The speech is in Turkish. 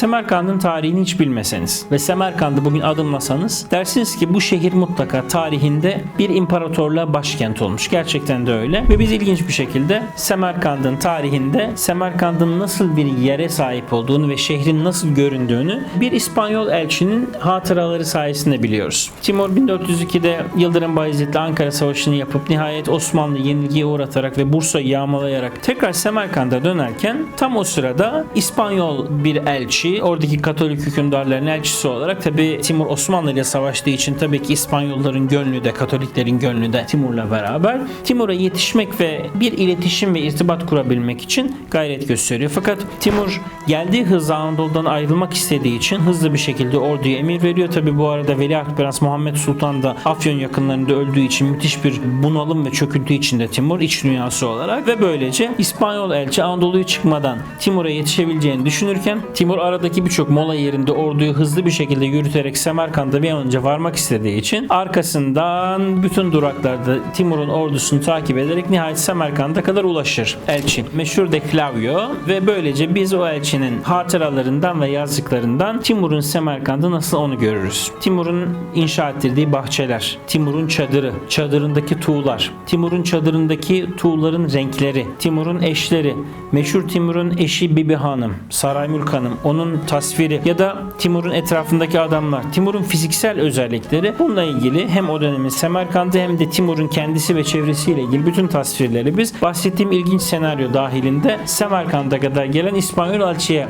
Semerkand'ın tarihini hiç bilmeseniz ve Semerkand'ı bugün adımlasanız dersiniz ki bu şehir mutlaka tarihinde bir imparatorluğa başkent olmuş. Gerçekten de öyle. Ve biz ilginç bir şekilde Semerkand'ın tarihinde Semerkand'ın nasıl bir yere sahip olduğunu ve şehrin nasıl göründüğünü bir İspanyol elçinin hatıraları sayesinde biliyoruz. Timur 1402'de Yıldırım Bayezid'le Ankara Savaşı'nı yapıp nihayet Osmanlı yenilgiye uğratarak ve Bursa'yı yağmalayarak tekrar Semerkand'a dönerken tam o sırada İspanyol bir elçi, oradaki Katolik hükümdarların elçisi olarak tabi Timur Osmanlı ile savaştığı için tabii ki İspanyolların gönlü de Katoliklerin gönlü de Timur'la beraber Timur'a yetişmek ve bir iletişim ve irtibat kurabilmek için gayret gösteriyor. Fakat Timur geldiği hızla Anadolu'dan ayrılmak istediği için hızlı bir şekilde orduya emir veriyor. Tabi bu arada Veliaht Prens Muhammed Sultan da Afyon yakınlarında öldüğü için müthiş bir bunalım ve çöküntü içinde Timur iç dünyası olarak ve böylece İspanyol elçi Anadolu'yu çıkmadan Timur'a yetişebileceğini düşünürken Timur aradaki birçok mola yerinde orduyu hızlı bir şekilde yürüterek Semerkant'a bir an önce varmak istediği için arkasından bütün duraklarda Timur'un ordusunu takip ederek nihayet Semerkant'a kadar ulaşır elçi. Meşhur de Clavio ve böylece biz o elçinin hatıralarından ve yazdıklarından Timur'un Semerkant'ı nasıl onu görürüz. Timur'un inşa ettirdiği bahçeler, Timur'un çadırı, çadırındaki tuğlar, Timur'un çadırındaki tuğların renkleri, Timur'un eşleri, meşhur Timur'un eşi Bibi Hanım, Saraymülk Hanım, onun tasviri ya da Timur'un etrafındaki adamlar, Timur'un fiziksel özellikleri bununla ilgili hem o dönemin Semerkant'ı hem de Timur'un kendisi ve çevresiyle ilgili bütün tasvirleri biz bahsettiğim ilginç senaryo dahilinde Semerkant'a kadar gelen İspanyol elçiye